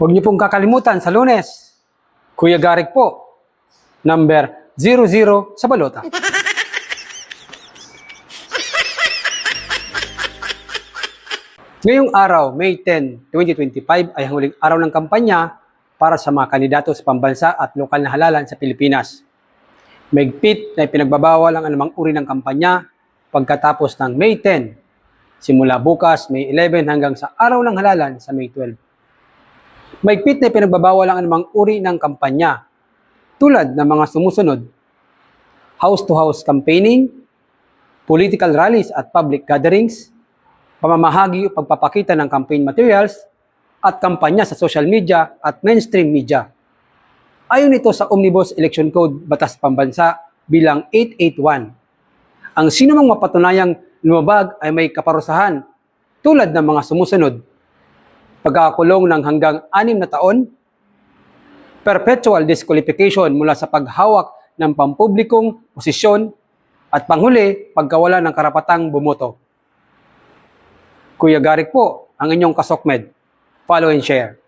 Huwag niyo pong kakalimutan sa lunes. Kuya Garrick po, number 00 sa balota. Ngayong araw, May 10, 2025 ay huling araw ng kampanya para sa mga kandidato sa pambansa at lokal na halalan sa Pilipinas. Megpit na ipinagbabawal ang anumang uri ng kampanya pagkatapos ng May 10, simula bukas May 11 hanggang sa araw ng halalan sa May 12. Maigpit na ipinagbabawal ang anumang uri ng kampanya tulad ng mga sumusunod, house-to-house campaigning, political rallies at public gatherings, pamamahagi o pagpapakita ng campaign materials, at kampanya sa social media at mainstream media. Ayon ito sa Omnibus Election Code Batas Pambansa bilang 881. Ang sino mang mapatunayang lumabag ay may kaparusahan tulad ng mga sumusunod. Pagkakakulong ng hanggang anim na taon, perpetual disqualification mula sa paghawak ng pampublikong posisyon at panghuli, pagkawala ng karapatang bumoto. Kuya Garrick po, ang inyong kasokmed. Follow and share.